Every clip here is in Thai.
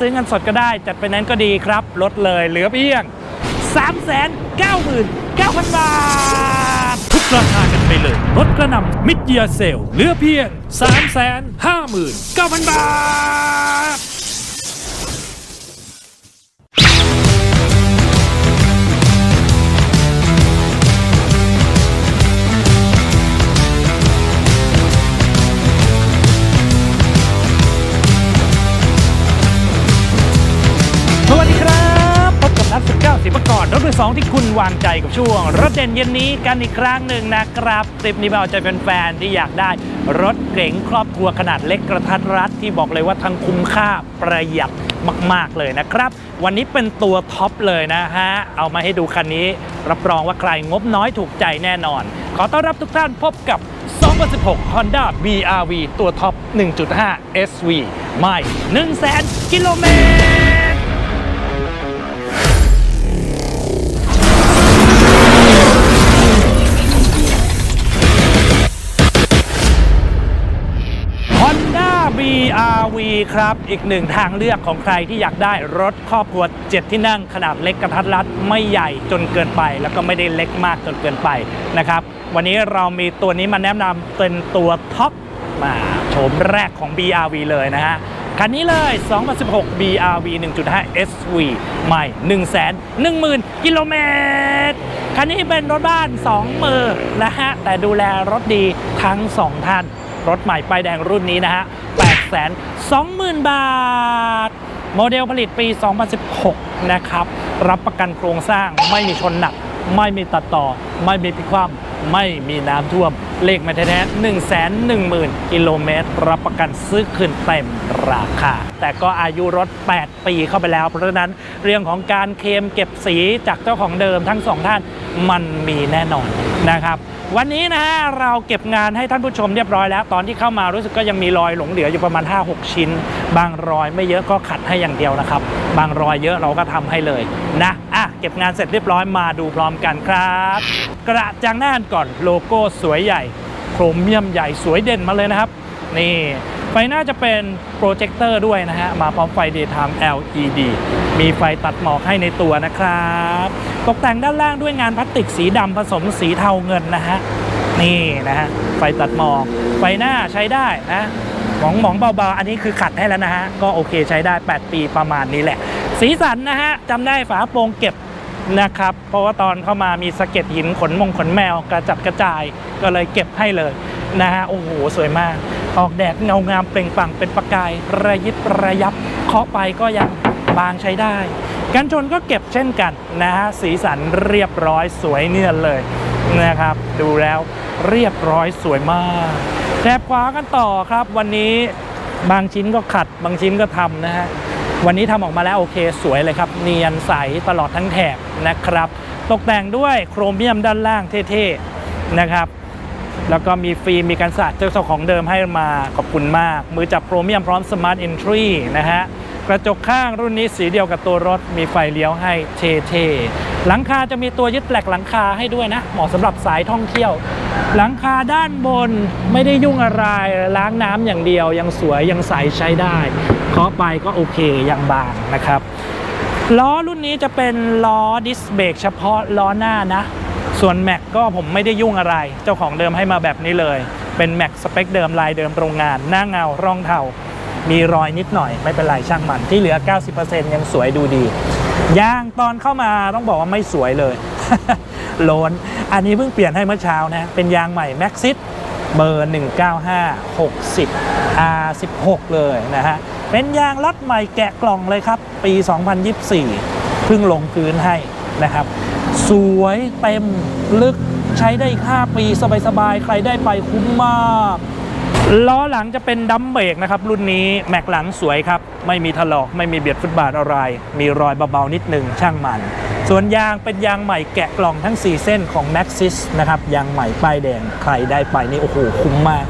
ซื้อเงินสดก็ได้ จัดไปนั้นก็ดีครับ ลดเลยเหลือเพียง 399,000 บาท ทุกราคากันไปเลยลดกระหนำมิดเยียเซลเหลือเพียง 359,000 บาท สิบประกอบรถมือสองที่คุณวางใจกับช่วง รถเด่นเย็นนี้กันอีกครั้งหนึ่งนะครับคลิปนี้มาเอาใจแฟนๆที่อยากได้ รถเก๋งครอบครัวขนาดเล็กกระทัดรัดที่บอกเลยว่าทั้งคุ้มค่าประหยัดมาก ๆ เลยนะครับ วันนี้เป็นตัวท็อปเลยนะฮะ เอามาให้ดูคันนี้ รับรองว่าใครงบน้อยถูกใจแน่นอน ขอต้อนรับทุกท่านพบกับ 2016 Honda BRV ตัวท็อป 1.5 SV ไม่ 100,000 กิโลเมตร BRV ครับ อีกหนึ่งทางเลือกของใครที่อยากได้รถครอบครัว 7 ที่นั่งขนาดเล็กกระทัดรัดไม่ใหญ่จนเกินไป แล้วก็ไม่ได้เล็กมากจนเกินไปนะครับ วันนี้เรามีตัวนี้มาแนะนำเป็นตัวท็อปมาโฉมแรกของ BRV เลยนะฮะคันนี้เลย 2016 BRV 1.5 SV ใหม่ 110,000 กิโลเมตร คันนี้เป็นรถบ้าน 2 มือนะฮะ แต่ดูแลรถดีทั้ง 2 ท่าน รถใหม่ป้ายแดงรุ่นนี้นะฮะ820,000 บาท โมเดลผลิตปี 2016 นะครับ รับประกันโครงสร้างไม่มีชนหนัก ไม่มีตัดต่อ ไม่มีพิคว่ำไม่มีน้ำท่วม เลขมาแท้ๆ1 1 0 0 0 0กิโลเมตร รับประกันซื้อคืนเต็มราคา แต่ก็อายุรถ 8 ปีเข้าไปแล้ว เพราะฉะนั้นเรื่องของการเคลมเก็บสีจากเจ้าของเดิมทั้งสองท่านมันมีแน่นอนนะครับ วันนี้นะฮะเราเก็บงานให้ท่านผู้ชมเรียบร้อยแล้ว ตอนที่เข้ามารู้สึกก็ยังมีรอยหลงเหลืออยู่ประมาณ 5-6 ชิ้น บางรอยไม่เยอะก็ขัดให้อย่างเดียวนะครับ บางรอยเยอะเราก็ทำให้เลยนะอะเก็บงานเสร็จเรียบร้อยมาดูพร้อมกันครับ กระจังหน้าก่อนโลโก้สวยใหญ่โครเมียมใหญ่สวยเด่นมาเลยนะครับ นี่ไฟหน้าจะเป็นโปรเจคเตอร์ด้วยนะฮะ มาพร้อมไฟ daytime LED มีไฟตัดหมอกให้ในตัวนะครับ ตกแต่งด้านล่างด้วยงานพลาสติกสีดำผสมสีเทาเงินนะฮะ นี่นะฮะ ไฟตัดหมอก ไฟหน้าใช้ได้นะหมองหมองเบาๆ อันนี้คือขัดให้แล้วนะฮะ ก็โอเคใช้ได้ 8 ปีประมาณนี้แหละ สีสันนะฮะจำได้ฝาโปรงเก็บนะครับ เพราะว่าตอนเข้ามามีสะเก็ดหินขนมงขนแมวกระจัดกระจายก็เลยเก็บให้เลยนะฮะ โอ้โห สวยมาก ออกแดดเงางามเปล่งปลั่งเป็นประกายระยิบระยับเคาะไปก็ยังบางใช้ได้ กันชนก็เก็บเช่นกันนะฮะสีสันเรียบร้อยสวยเนียนเลยนะครับ ดูแล้วเรียบร้อยสวยมากแถบขวากันต่อครับ วันนี้บางชิ้นก็ขัด บางชิ้นก็ทำนะฮะวันนี้ทำออกมาแล้วโอเคสวยเลยครับ เนียนใสตลอดทั้งแถบนะครับ ตกแต่งด้วยโครเมียมด้านล่างเท่ๆนะครับ แล้วก็มีฟิล์มมีการสาดเจ้าของเดิมให้มาขอบคุณมาก มือจับโครเมียมพร้อมสมาร์ท e อนทรีนะฮะกระจกข้างรุ่นนี้สีเดียวกับตัวรถมีไฟเลี้ยวให้เท่ๆหลังคาจะมีตัวยึดแปลกหลังคาให้ด้วยนะ เหมาะสำหรับสายท่องเที่ยว หลังคาด้านบนไม่ได้ยุ่งอะไรล้างน้ำอย่างเดียว ยังสวยยังใสใช้ได้เคาะไปก็โอเคยังบางนะครับล้อรุ่นนี้จะเป็นล้อดิสเบรกเฉพาะล้อหน้านะ ส่วนแม็กก็ผมไม่ได้ยุ่งอะไร เจ้าของเดิมให้มาแบบนี้เลย เป็นแม็กสเปคเดิมลายเดิมโรงงาน หน้าเงาร่องเทา มีรอยนิดหน่อย ไม่เป็นไรช่างมัน ที่เหลือ 90%ยังสวยดูดียางตอนเข้ามาต้องบอกว่าไม่สวยเลยโลนอันนี้เพิ่งเปลี่ยนให้เมื่อเช้านะ เป็นยางใหม่ Maxxis เบอร์ 195 60 R16 เลยนะฮะ เป็นยางล็อตใหม่แกะกล่องเลยครับ ปี 2024 เพิ่งลงพื้นให้นะครับ สวยเต็มลึกใช้ได้อีก 5 ปีสบายๆ ใครได้ไปคุ้มมากล้อหลังจะเป็นดัมเบรกนะครับ รุ่นนี้แม็กหลังสวยครับ ไม่มีถลอกไม่มีเบียดฟุตบาทอะไร มีรอยเบาๆนิดหนึ่งช่างมัน ส่วนยางเป็นยางใหม่แกะกล่องทั้ง 4 เส้นของ Maxxis นะครับยางใหม่ป้ายแดงใครได้ไปนี่โอ้โหคุ้มมาก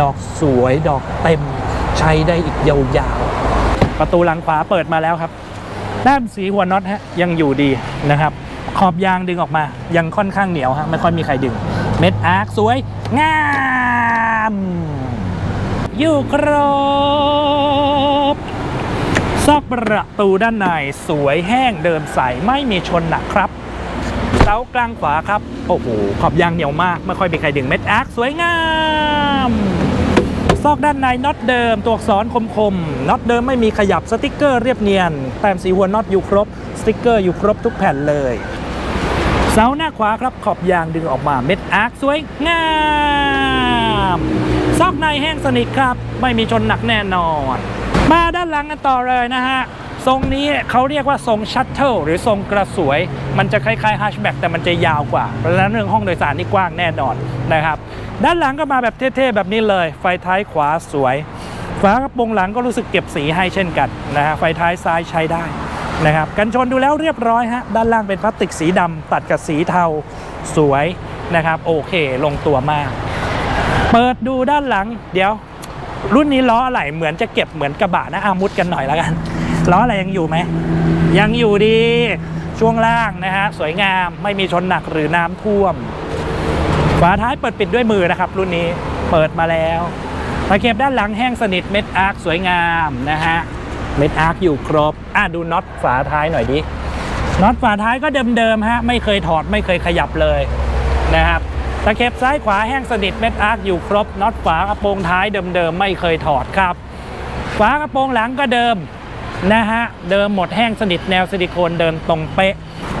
ดอกสวยดอกเต็ม ใช้ได้อีกยาวๆประตูหลังขวาเปิดมาแล้วครับด้านสีหัวน็อตฮะยังอยู่ดีนะครับ ขอบยางดึงออกมา ยังค่อนข้างเหนียวฮะไม่ค่อยมีใครดึง เม็ดอาร์คสวย งามอยู่ครบซอกประตูด้านในสวยแห้งเดิมใสไม่มีชนหนักครับเสากลางขวาครับ โอ้โหขอบยางเหนียวมาก ไม่ค่อยมีใครดึงเม็ดอาร์คสวยงามซอกด้านในน็อตเดิม ตัวอักษรคมๆน็อตเดิมไม่มีขยับสติกเกอร์เรียบเนียน แต้มสีหัวน็อตอยู่ครบ สติกเกอร์อยู่ครบทุกแผ่นเลย เสาหน้าขวาครับขอบยางดึงออกมาเม็ดอาร์คสวยงามซอกในแห้งสนิทครับ ไม่มีชนหนักแน่นอน มาด้านหลังกันต่อเลยนะฮะทรงนี้เขาเรียกว่าทรงชัตเทิลหรือทรงกระสวย มันจะคล้ายๆฮัชแบ็กแต่มันจะยาวกว่า เพราะฉะนั้นเรื่องห้องโดยสารนี่กว้างแน่นอนนะครับ ด้านหลังก็มาแบบเท่ๆแบบนี้เลย ไฟท้ายขวาสวย ฝากระโปรงหลังก็รู้สึกเก็บสีให้เช่นกันนะฮะไฟท้ายซ้ายใช้ได้ นะครับกันชนดูแล้วเรียบร้อยฮะด้านล่างเป็นพลาสติกสีดำตัดกับสีเทาสวยนะครับ โอเคลงตัวมาก เปิดดูด้านหลัง เดี๋ยว รุ่นนี้ล้ออะไรเหมือนจะเก็บเหมือนกระบะนะอามุดกันหน่อยแล้วกันล้ออะไรยังอยู่ไหมยังอยู่ดีช่วงล่างนะฮะสวยงามไม่มีชนหนักหรือน้ำท่วมฝาท้ายเปิดปิดด้วยมือนะครับ รุ่นนี้เปิดมาแล้วตะเข็บด้านหลังแห้งสนิทเม็ดอาร์คสวยงามนะฮะ เม็ดอาร์คอยู่ครบ อะดูน็อตฝาท้ายหน่อยดิ น็อตฝาท้ายก็เดิมๆฮะ ไม่เคยถอดไม่เคยขยับเลยนะครับ ตะเข็บซ้ายขวาแห้งสนิทเม็ดอาร์คอยู่ครบ น็อตฝากระโปรงท้ายเดิมๆไม่เคยถอดครับ ฝากระโปรงหลังก็เดิมนะฮะ เดิมหมดแห้งสนิทแนวซิลิโคนเดิมตรงเป๊ะ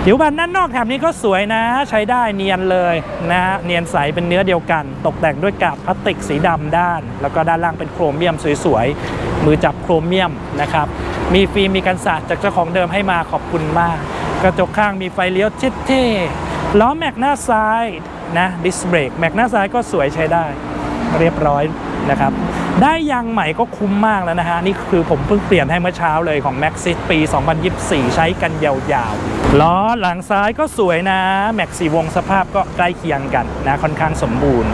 ผิวบันด้านนอกแถบนี้ก็สวยนะ ใช้ได้เนียนเลยนะฮะเนียนใสเป็นเนื้อเดียวกัน ตกแต่งด้วยกาบพลาสติกสีดำด้าน แล้วก็ด้านล่างเป็นโครเมียมสวยๆ มือจับโครเมียมนะครับ มีฟิล์มมีกันสาดจากเจ้าของเดิมให้มาขอบคุณมาก กระจกข้างมีไฟเลี้ยวเท่ๆล้อแม็กหน้าซ้ายนะดิสเบรกแม็กหน้าซ้ายก็สวยใช้ได้ เรียบร้อยนะครับได้ยางใหม่ก็คุ้มมากแล้วนะฮะนี่คือผมเพิ่งเปลี่ยนให้เมื่อเช้าเลยของ Maxis ปี 2024 ใช้กันยาวๆ ล้อหลังซ้ายก็สวยนะ แม็กซีวงสภาพก็ใกล้เคียงกันนะค่อนข้างสมบูรณ์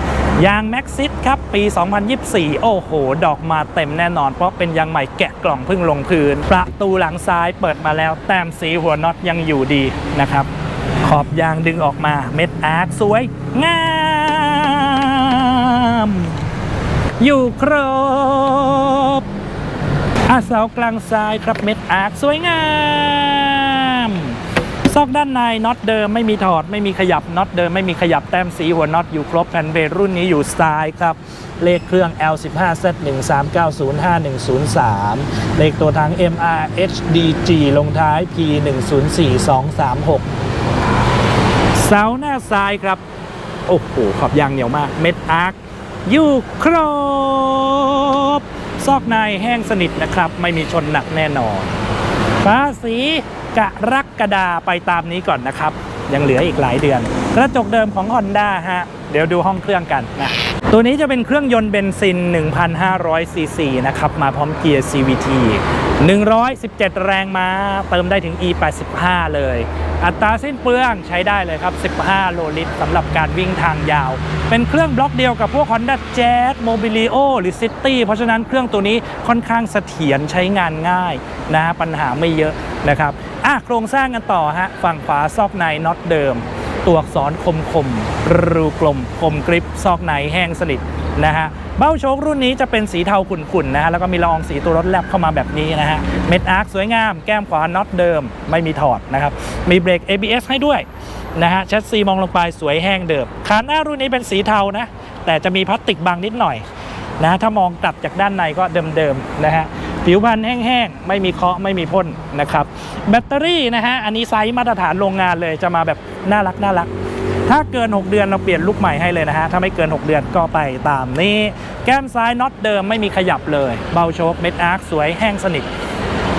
ยาง Maxis ครับปี 2024 โอ้โห ดอกมาเต็มแน่นอน เพราะเป็นยางใหม่แกะกล่องพิ่งลงพื้น ประตูหลังซ้ายเปิดมาแล้วแต้มสีหัวน็อตยังอยู่ดีนะครับ ขอบยางดึงออกมาเม็ดอาร์คสวยงามอยู่ครบอาเสากลางซ้ายครับเม็ดอาร์คสวยงาม ซอกด้านในน็อตเดิมไม่มีถอด ไม่มีขยับน็อตเดิมไม่มีขยับแต้มสีหัวน็อตอยู่ครบแผ่นเบรรุ่นนี้อยู่ซ้ายครับ เลขเครื่อง L15Z1390510 เลขตัวทาง MRHDG ลงท้าย P104236 เสาหน้าซ้ายครับ โอ้โห ขอบยางเหนียวมาก เม็ดอาร์คอยู่ครบ ซอกในแห้งสนิทนะครับ ไม่มีชนหนักแน่นอน ภาษีกรกดาไปตามนี้ก่อนนะครับ ยังเหลืออีกหลายเดือน กระจกเดิมของ Honda ฮะ เดี๋ยวดูห้องเครื่องกันนะ ตัวนี้จะเป็นเครื่องยนต์เบนซิน 1,500 ซีซีนะครับ มาพร้อมเกียร์ CVT 117 แรงม้า เติมได้ถึง E85 เลย อัตราสิ้นเปลืองใช้ได้เลยครับ 15 โลลิตรสำหรับการวิ่งทางยาว เป็นเครื่องบล็อกเดียวกับพวก Honda Jazz Mobilio หรือ City เพราะฉะนั้นเครื่องตัวนี้ค่อนข้างเสถียรใช้งานง่ายนะฮะปัญหาไม่เยอะนะครับอะโครงสร้างกันต่อฮะฝั่งขวาซอกในน็อตเดิม ตัวอักษรคมคมรูกลมคมกริปซอกในแห้งสนิท นะฮะเบ้าโชครุ่นนี้จะเป็นสีเทาขุ่นๆนะฮะแล้วก็มีละอองสีตัวรถแลบเข้ามาแบบนี้นะฮะเม็ดอาร์คสวยงามแก้มขวาน็อตเดิม ไม่มีถอดนะครับมีเบรก ABS ให้ด้วยนะฮะแชสซีมองลงไปสวยแห้งเดิมขาหน้ารุ่นนี้เป็นสีเทานะแต่จะมีพลาสติกบางนิดหน่อยนะถ้ามองกลับจากด้านในก็เดิมๆนะฮะผิวพันธุ์แห้งๆ ไม่มีเคาะไม่มีพ่นนะครับ แบตเตอรี่นะฮะ อันนี้ไซส์มาตรฐานโรงงานเลยจะมาแบบน่ารักน่ารัก ถ้าเกิน 6 เดือนเราเปลี่ยนลูกใหม่ให้เลยนะฮะ ถ้าไม่เกิน 6 เดือนก็ไปตามนี้ แก้มซ้ายน็อตเดิมไม่มีขยับเลย เบาโชคเม็ดอาร์คสวยแห้งสนิท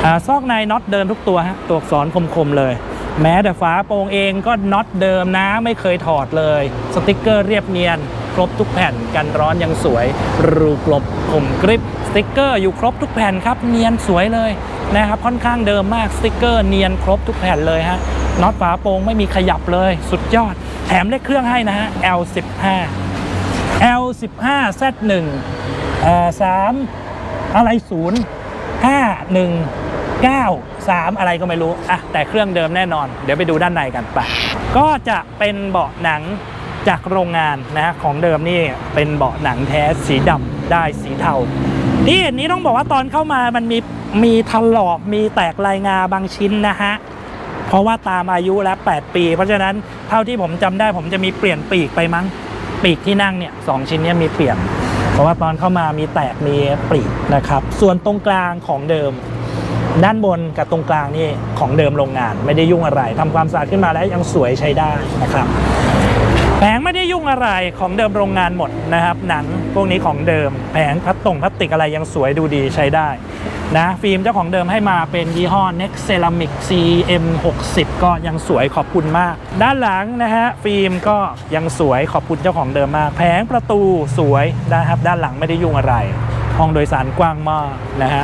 อ่าซอกในน็อตเดิมทุกตัวฮะ ตัวอักษรคมๆเลย แม้แต่ฝาโปร่งเองก็น็อตเดิมนะไม่เคยถอดเลย สติกเกอร์เรียบเนียน ครบทุกแผ่นกันร้อนยังสวย รูกลบคมกริปสติกเกอร์อยู่ครบทุกแผ่นครับ เนียนสวยเลยนะครับค่อนข้างเดิมมากสติกเกอร์เนียนครบทุกแผ่นเลยฮะน็อตฝาโปร่งไม่มีขยับเลย สุดยอด แถมเลขเครื่องให้นะฮะ L15 L15 Z1 เอ่อ3อะไร0 5 1 9 3อะไรก็ไม่รู้อะแต่เครื่องเดิมแน่นอน เดี๋ยวไปดูด้านในกันไปก็จะเป็นเบาะหนังจากโรงงานนะฮะของเดิมนี่เป็นเบาะหนังแท้สีดำได้สีเทาที่เห็นนี้ต้องบอกว่าตอนเข้ามามันมีมีถลอกมีแตกลายงาบางชิ้นนะฮะ เพราะว่าตามอายุแล้ว 8 ปี เพราะฉะนั้นเท่าที่ผมจำได้ผมจะมีเปลี่ยนปีกไปมั้งปีกที่นั่งเนี่ยสองชิ้นเนี้มีเปลี่ยน เพราะว่าตอนเข้ามามีแตกมีปลีกนะครับ ส่วนตรงกลางของเดิม ด้านบนกับตรงกลางนี่ของเดิมโรงงาน ไม่ได้ยุ่งอะไรทำความสะอาดขึ้นมาแล้วยังสวยใช้ได้นะครับแผงไม่ได้ยุ่งอะไรของเดิมโรงงานหมดนะครับหนังพวกนี้ของเดิม แผงพลาสตงพลาสติกอะไรยังสวยดูดีใช้ได้ นะฟิล์มเจ้าของเดิมให้มาเป็นยี่ห้อ Nex Ceramic CM 60ก็ยังสวยขอบคุณมาก ด้านหลังนะฮะฟิล์มก็ยังสวยขอบคุณเจ้าของเดิมมาก แผงประตูสวยนะครับด้านหลังไม่ได้ยุ่งอะไร ห้องโดยสารกว้างมากนะฮะ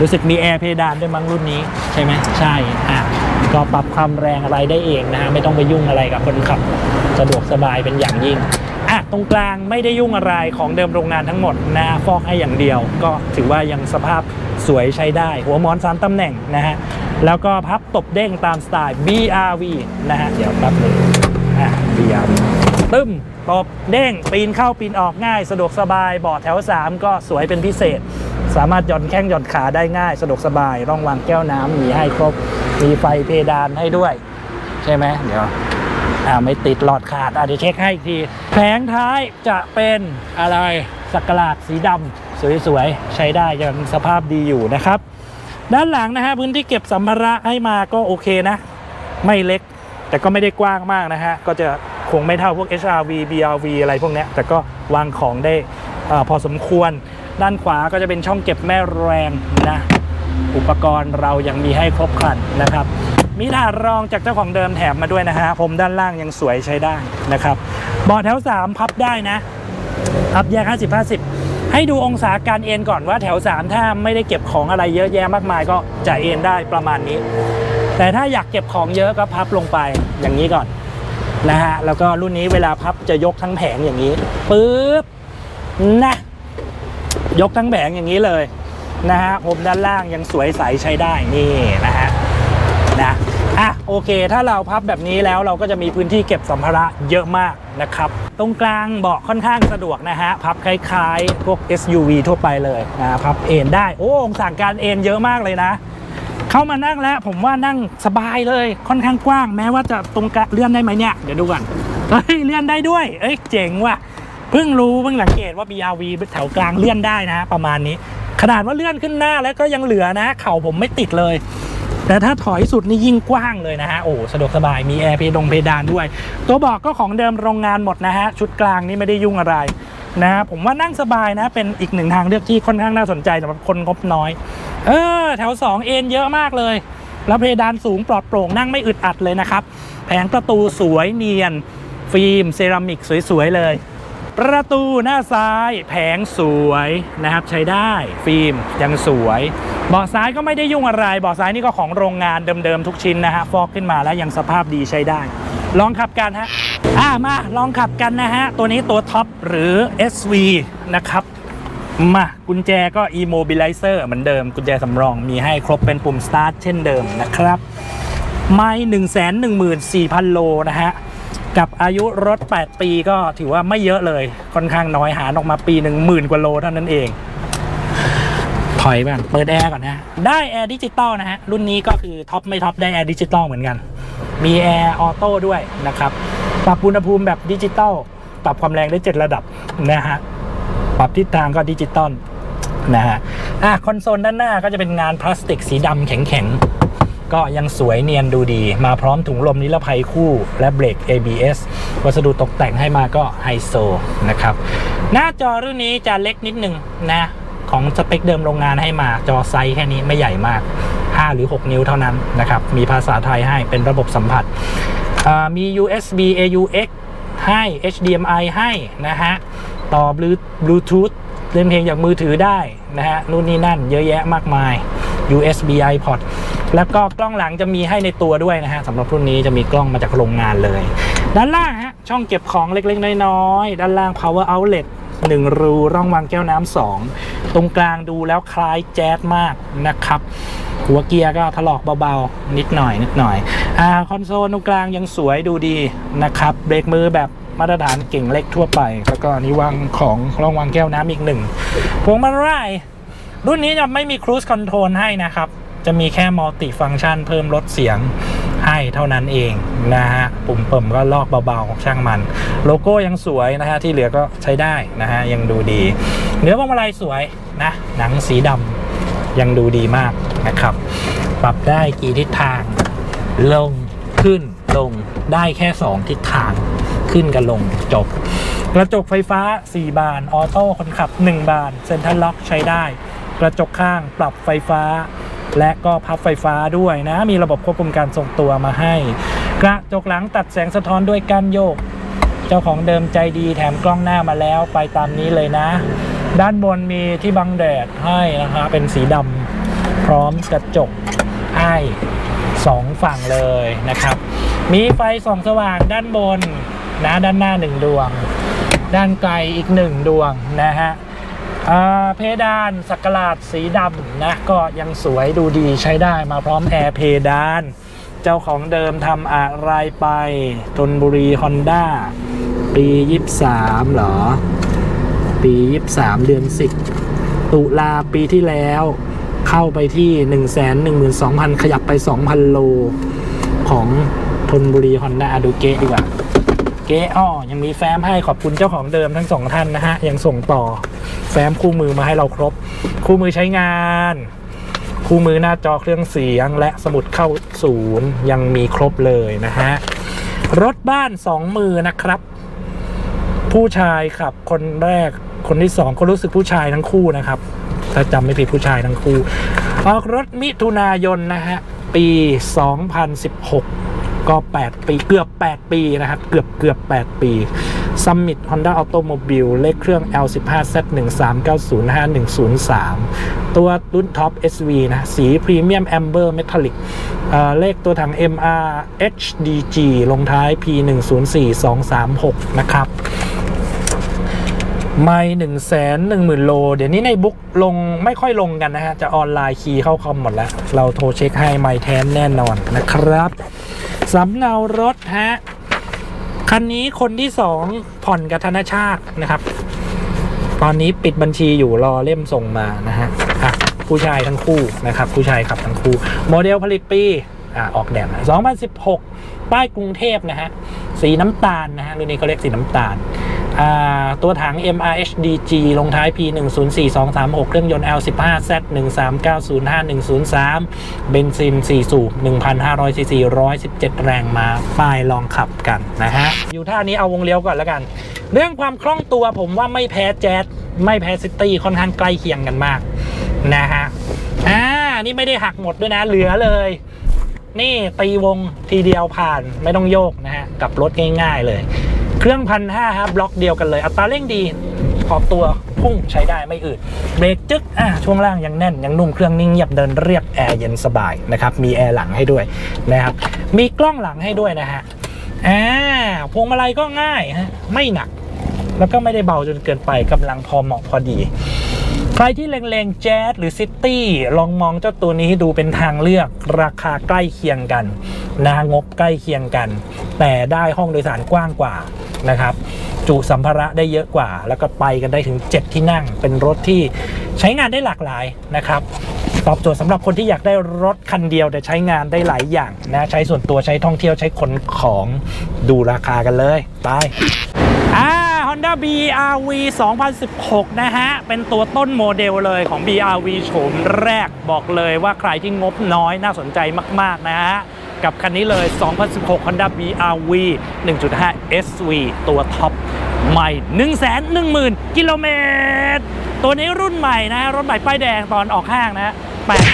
รู้สึกมีแอร์เพดานด้วยมั้งรุ่นนี้ใช่ไหมใช่อะก็ปรับความแรงอะไรได้เองนะฮะไม่ต้องไปยุ่งอะไรกับคนขับ สะดวกสบายเป็นอย่างยิ่ง อะตรงกลางไม่ได้ยุ่งอะไรของเดิมโรงงานทั้งหมดนะฟอกให้อย่างเดียว ก็ถือว่ายังสภาพสวยใช้ได้ หัวมอนสามตำแหน่งนะฮะแล้วก็พับตบเด้งตามสไตล์ BRV นะฮะเดี๋ยวแป๊บนึงอะ BRV ตึ้มตบเด้งปีนเข้าปีนออกง่าย สะดวกสบายเบาะแถว 3 ก็สวยเป็นพิเศษ สามารถหย่อนแข้งหย่อนขาได้ง่าย สะดวกสบาย ร่องวางแก้วน้ำมีให้ครบ มีไฟเพดานให้ด้วย ใช่ไหมเดี๋ยว อ่าไม่ติดหลอดขาดอะเดี๋ยวเช็คให้อีกทีแผงท้ายจะเป็นอะไรสักกลาดสีดำสวยๆ ใช้ได้ยังสภาพดีอยู่นะครับ ด้านหลังนะฮะพื้นที่เก็บสัมภาระให้มาก็โอเคนะ ไม่เล็ก แต่ก็ไม่ได้กว้างมากนะฮะ ก็จะคงไม่เท่าพวก HRV BRV อะไรพวกนี้แต่ก็วางของได้อพอสมควร ด้านขวาก็จะเป็นช่องเก็บแม่แรงนะ อุปกรณ์เรายังมีให้ครบครันนะครับ มีถาดรองจากเจ้าของเดิมแถมมาด้วยนะฮะผมด้านล่างยังสวยใช้ได้นะครับเบาะแถว 3 พับได้นะ พับแยก 50 50 ให้ดูองศาการเอ็นก่อนว่าแถว 3 ถ้าไม่ได้เก็บของอะไรเยอะแยะมากมายก็จะเอ็นได้ประมาณนี้ แต่ถ้าอยากเก็บของเยอะก็พับลงไปอย่างนี้ก่อนนะฮะแล้วก็รุ่นนี้เวลาพับจะยกทั้งแผงอย่างนี้ปึ๊บนะยกทั้งแผงอย่างนี้เลยนะฮะผมด้านล่างยังสวยใสใช้ได้นี่นะฮะ โอเค ถ้าเราพับแบบนี้แล้วเราก็จะมีพื้นที่เก็บสัมภาระเยอะมากนะครับ ตรงกลางเบาะค่อนข้างสะดวกนะฮะ พับคล้ายๆ พวก SUV ทั่วไปเลยนะพับเอนได้ โอ้องศาการเอนเยอะมากเลยนะ เข้ามานั่งแล้วผมว่านั่งสบายเลยค่อนข้างกว้าง แม้ว่าจะตรงกลางเลื่อนได้ไหมเนี่ย เดี๋ยวดูก่อนเฮ้ยเลื่อนได้ด้วย เอ้ยเจ๋งว่ะเพิ่งรู้เพิ่งสังเกตว่า BRV แถวกลางเลื่อนได้นะ ประมาณนี้ ขนาดว่าเลื่อนขึ้นหน้าแล้วก็ยังเหลือนะ เข่าผมไม่ติดเลย แต่ถ้าถอยสุดนี่ยิ่งกว้างเลยนะฮะโอ้สะดวกสบายมีแอร์เพดงเพดานด้วย ตัวบอกก็ของเดิมโรงงานหมดนะฮะชุดกลางนี่ไม่ได้ยุ่งอะไรนะฮะผมว่านั่งสบายนะเป็นอีกหนึ่งทางเลือกที่ค่อนข้างน่าสนใจสำหรับคนงบน้อย เออ แถว 2 เอ็นเยอะมากเลย แล้วเพดานสูงปลอดโปร่งนั่งไม่อึดอัดเลยนะครับ แผงประตูสวยเนียน ฟิล์มเซรามิกสวย ๆ เลย ประตูหน้าซ้าย แผงสวยนะครับใช้ได้ฟิล์มยังสวย เบาะซ้ายก็ไม่ได้ยุ่งอะไรเบาะซ้ายนี่ก็ของโรงงานเดิมๆทุกชิ้นนะฮะฟอกขึ้นมาแล้วยังสภาพดีใช้ได้ ลองขับกันฮะอ่ามาลองขับกันนะฮะ ตัวนี้ตัวท็อปหรือ SV นะครับมากุญแจก็ e-mobilizer เหมือนเดิม กุญแจสำรองมีให้ครบเป็นปุ่ม start เช่นเดิมนะครับไม่1 1 4 0 0 0โลนะฮะ กับอายุรถ 8 ปีก็ถือว่าไม่เยอะเลย ค่อนข้างน้อยหารออกมาปีหนึ่งหมื่นกว่าโลเท่านั้นเอง อยบ้างเปิดแอร์ก่อนนะ ได้แอร์ดิจิตอลนะฮะ รุ่นนี้ก็คือท็อปไม่ท็อปได้แอร์ดิจิตอลเหมือนกัน มีแอร์ออโต้ด้วยนะครับ ปรับอุณหภูมิแบบดิจิตอลปรับความแรงได้ 7 ระดับนะฮะ ปรับทิศทางก็ดิจิตอลนะฮะ อะคอนโซลด้านหน้าก็จะเป็นงานพลาสติกสีดำแข็งๆ ก็ยังสวยเนียนดูดี มาพร้อมถุงลมนิรภัยคู่และเบรก ABS วัสดุตกแต่งให้มาก็ไฮโซนะครับ หน้าจอรุ่นนี้จะเล็กนิดนึงนะ ของสเปคเดิมโรงงานให้มาจอไซส์แค่นี้ไม่ใหญ่มาก 5 หรือ 6 นิ้วเท่านั้นนะครับ มีภาษาไทยให้เป็นระบบสัมผัสมี USB AUX ให้ HDMI ให้นะฮะ ต่อบลูทูธเล่นเพลงจากมือถือได้นะฮะ นู่นนี่นั่นเยอะแยะมากมาย USB iPod แล้วก็กล้องหลังจะมีให้ในตัวด้วยนะฮะสำหรับรุ่นนี้จะมีกล้องมาจากโรงงานเลย ด้านล่างฮะ ช่องเก็บของเล็กๆ น้อยๆ ด้านล่าง power outlet หนึ่งรูร่องวางแก้วน้ำสองตรงกลางดูแล้วคล้ายแจ๊สมากนะครับหัวเกียร์ก็ถลอกเบาๆ นิดหน่อยนิดหน่อยอ่าคอนโซลตรงกลางยังสวยดูดีนะครับเบรกมือแบบมาตรฐานเก่งเล็กทั่วไป แล้วก็นี้วางของร่องวางแก้วน้ำอีกหนึ่งพวงมาลัยรุ่นนี้จะไม่มี Cruise Control ให้นะครับ จะมีแค่ Multi Function เพิ่มลดเสียงให้เท่านั้นเองนะฮะ ปุ่มเปิ่มก็ลอกเบาๆ ช่างมัน โลโก้ยังสวยนะฮะ ที่เหลือก็ใช้ได้นะฮะ ยังดูดี เนื้อพวงมาลัยสวยนะ หนังสีดำยังดูดีมากนะครับ ปรับได้กี่ทิศทาง ลงขึ้นลงได้แค่ 2 ทิศทางขึ้นกับลงจบ กระจกไฟฟ้า 4 บาน ออโต้คนขับ 1 บาน เซ็นทรัลล็อกใช้ได้ กระจกข้างปรับไฟฟ้า และก็พับไฟฟ้าด้วยนะ มีระบบควบคุมการทรงตัวมาให้ กระจกหลังตัดแสงสะท้อนด้วยก้านโยก เจ้าของเดิมใจดีแถมกล้องหน้ามาแล้วไปตามนี้เลยนะ ด้านบนมีที่บังแดดให้นะคะเป็นสีดำพร้อมกระจกให้สองฝั่งเลยนะครับ มีไฟส่องสว่างด้านบนนะด้านหน้าหนึ่งดวง ด้านไกลอีกหนึ่งดวงนะฮะ เพดานสักหลาดสีดำนะก็ยังสวยดูดีใช้ได้มาพร้อมแอร์เพดาน เจ้าของเดิมทำอะไรไปทนบุรีฮอนด้าปี 23เหรอ ปี 23 เดือน 10 ตุลาปีที่แล้วเข้าไปที่ 1 1 2 0 0 0 ขยับไป 2,000 โล ของทนบุรีฮอนด้าดูเกะดีกว่า เกะอ้อยังมีแฟ้มให้ขอบคุณเจ้าของเดิมทั้งสองท่านนะฮะ ยังส่งต่อแฟ้มคู่มือมาให้เราครบ คู่มือใช้งาน คู่มือหน้าจอเครื่องเสียง และสมุดเข้าศูนย์ยังมีครบเลยนะฮะ รถบ้านสองมือนะครับ ผู้ชายขับคนแรกคนที่สองก็รู้สึกผู้ชายทั้งคู่นะครับ ถ้าจำไม่ผิดผู้ชายทั้งคู่ ออกรถมิถุนายนนะฮะ ปี 2016 ก็ 8 ปีเกือบ 8 ปีนะครับ เกือบเกือบ 8 ปี Summit Honda Automobile เลขเครื่อง L15Z1390510 ตัวรุ่นท็อป SV นะ สีพรีเมียมแอมเบอร์เมทัลลิกเลขตัวถัง MR HDG ลงท้าย P104236 นะครับไม่หนึ่งแสนหนึ่งหมื่นโล เดี๋ยวนี้ในบุ๊กลงไม่ค่อยลงกันนะฮะ จะออนไลน์คีย์เข้าคอมหมดแล้ว เราโทรเช็คให้ไม่แทนแน่นอนนะครับ สำเนารถฮะ คันนี้คนที่สองผ่อนกับธนชาตินะครับ ตอนนี้ปิดบัญชีอยู่รอเล่มส่งมานะฮะอะผู้ชายทั้งคู่นะครับ ผู้ชายขับทั้งคู่ โมเดลผลิตปีอะออกแบบนะ2016 ป้ายกรุงเทพนะฮะ สีน้ำตาลนะฮะรุ่นนี้เขาเรียกสีน้ำตาล ตัวถัง MRHDG ลงท้าย P104236 เครื่องยนต์ L 1 5 Z 1 3 9 0 5 1 0 3 เบนซิน 4 สูบ 1,500 ซีซี 117 แรงมาป้ายลองขับกันนะฮะ อยู่ท่านี้เอาวงเลี้ยวก่อนแล้วกัน เรื่องความคล่องตัวผมว่าไม่แพ้แจ๊สไม่แพ้ซิตี้ค่อนข้างใกล้เคียงกันมากนะฮะ อ่า นี่ไม่ได้หักหมดด้วยนะเหลือเลย นี่ตีวงทีเดียวผ่านไม่ต้องโยกนะฮะ กับรถง่าย ๆเลย เครื่องพันห้าครับบล็อกเดียวกันเลย อัตราเร่งดีขอบตัวพุ่งใช้ได้ไม่อืดเบรกจึ๊กอะช่วงล่างยังแน่น ยังนุ่มเครื่องนิ่งเงียบเดินเรียบแอร์เย็นสบายนะครับมีแอร์หลังให้ด้วยนะครับมีกล้องหลังให้ด้วยนะฮะอ่าพวงมาลัยก็ง่ายฮะไม่หนัก แล้วก็ไม่ได้เบาจนเกินไปกำลังพอเหมาะพอดี ใครที่เล็งๆแจ๊สหรือซิตี้ลองมองเจ้าตัวนี้ดูเป็นทางเลือกราคาใกล้เคียงกันนะงบใกล้เคียงกัน แต่ได้ห้องโดยสารกว้างกว่า นะครับ จุสัมภาระได้เยอะกว่า แล้วก็ไปกันได้ถึง 7 ที่นั่ง เป็นรถที่ใช้งานได้หลากหลายนะครับ ตอบโจทย์สำหรับคนที่อยากได้รถคันเดียวแต่ใช้งานได้หลายอย่างนะใช้ส่วนตัวใช้ท่องเที่ยวใช้ขนของดูราคากันเลยไปอ่า Honda BRV 2016 นะฮะ เป็นตัวต้นโมเดลเลยของ BRV โฉมแรกบอกเลยว่าใครที่งบน้อยน่าสนใจมาก ๆ นะฮะ กับคันนี้เลย 2016 Honda BRV 1.5 SV ตัวท็อปใหม่ 110,000 กิโลเมตร ตัวนี้รุ่นใหม่นะฮะรถใหม่ป้ายแดงตอนออกห้างนะฮะ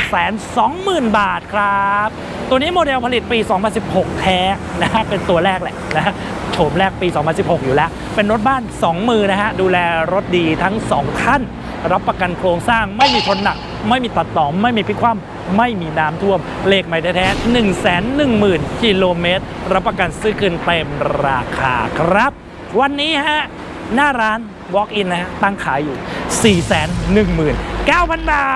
820,000 บาทครับ ตัวนี้โมเดลผลิตปี 2016 แท้นะฮะเป็นตัวแรกแหละนะฮะโฉมแรกปี 2016 อยู่แล้ว เป็นรถบ้าน 2 มือนะฮะ ดูแลรถดีทั้ง2ท่านรับประกันโครงสร้างไม่มีชนหนัก ไม่มีตัดต่อ ไม่มีพลิกคว่ำ ไม่มีน้ำท่วม เลขใหม่แท้ๆ1 1 0 0 0 0กิโลเมตร รับประกันซื้อคืนเต็มราคาครับ วันนี้ฮะ หน้าร้าน Walk in นะฮะ ตั้งขายอยู่ 419,000 บา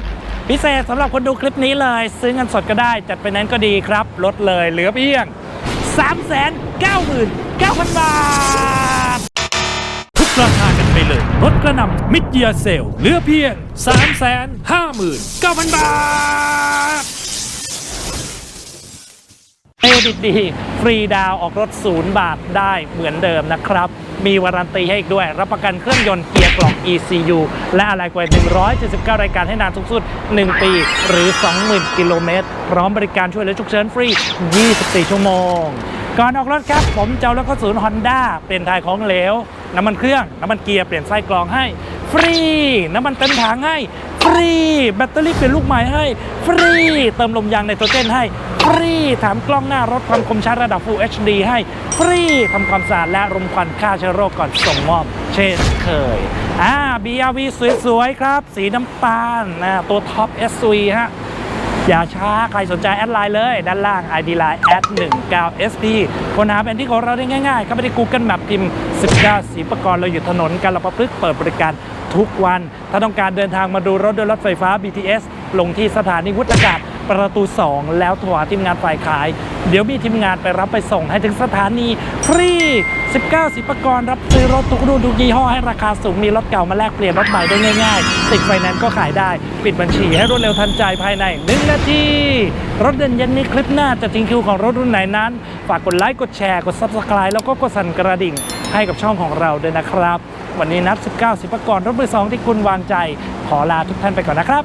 ท พิเศษสำหรับคนดูคลิปนี้เลย ซื้อเงินสดก็ได้ จัดไปนั้นก็ดีครับ ลดเลยเหลือเพียง 399,000 บาททุก ราคากันไปเลยลดกระนำมิดเยียเซลเหลือเพียง 3 5 9 0 0 0 บาทเครดิตดีฟรีดาวออกรถศูนย์บาทได้เหมือนเดิมนะครับ มีวารันตีให้อีกด้วย รับประกันเครื่องยนต์เกียร์กล่อง ECU และอะไรกว่า 179 รายการให้นานสูงสุด 1 ปี หรือ 20,000 กิโลเมตร พร้อมบริการช่วยเหลือฉุกเฉินฟรี 24 ชั่วโมง ก่อนออกรถครับ ผมเจ้ารถเข้าศูนย์ฮอนด้าเปลี่ยนถ่ายของเหลว น้ำมันเครื่อง น้ำมันเกียร์เปลี่ยนไส้กรองให้ ฟรี น้ำมันเต็มถังให้ ฟรี แบตเตอรี่เปลี่ยนลูกใหม่ให้ ฟรี เติมลมยางไนโตรเจนให้ ฟรี ถามกล้องหน้ารถความคมชัดระดับ Full HD ให้ ฟรีทำความสะอาดและรมควันฆ่าเชื้อโรคก่อนส่งมอบ เช่นเคยอ่า BRV สวยๆครับ สีน้ำตาลนะตัวท็อป SUV ฮะ อย่าช้า ใครสนใจแอดไลน์เลย ด้านล่าง ID Line แอด19 SD ค้นหาแผนที่ของเราได้ง่ายๆเข้าไปที่ Google Map พิมพ์ 19สีประกรณ์เราอยู่ถนนกาลประพฤกษ์เปิดบริการทุกวัน ถ้าต้องการเดินทางมาดูรถโดยรถไฟฟ้า BTS ลงที่สถานีวุฒากาศ ประตู 2 แล้วโทรหาทีมงานฝ่ายขาย เดี๋ยวมีทีมงานไปรับไปส่งให้ถึงสถานีฟรี 19 สิปกรรับซื้อรถทุกรุ่นทุกยี่ห้อให้ราคาสูงมีรถเก่ามาแลกเปลี่ยนรถใหม่ได้ง่ายๆ ติดไฟแนนซ์ก็ขายได้ ปิดบัญชีให้รวดเร็วทันใจภายใน 1 นาที รถเด่นเย็นนี้คลิปหน้าจะทิ้งคิวของรถรุ่นไหนนั้น ฝากกดไลค์กดแชร์กด Subscribe แล้วก็กดสั่นกระดิ่งให้กับช่องของเราด้วยนะครับ วันนี้นัด 19 สิปกรณ์รถมือสองที่คุณวางใจ ขอลาทุกท่านไปก่อนนะครับ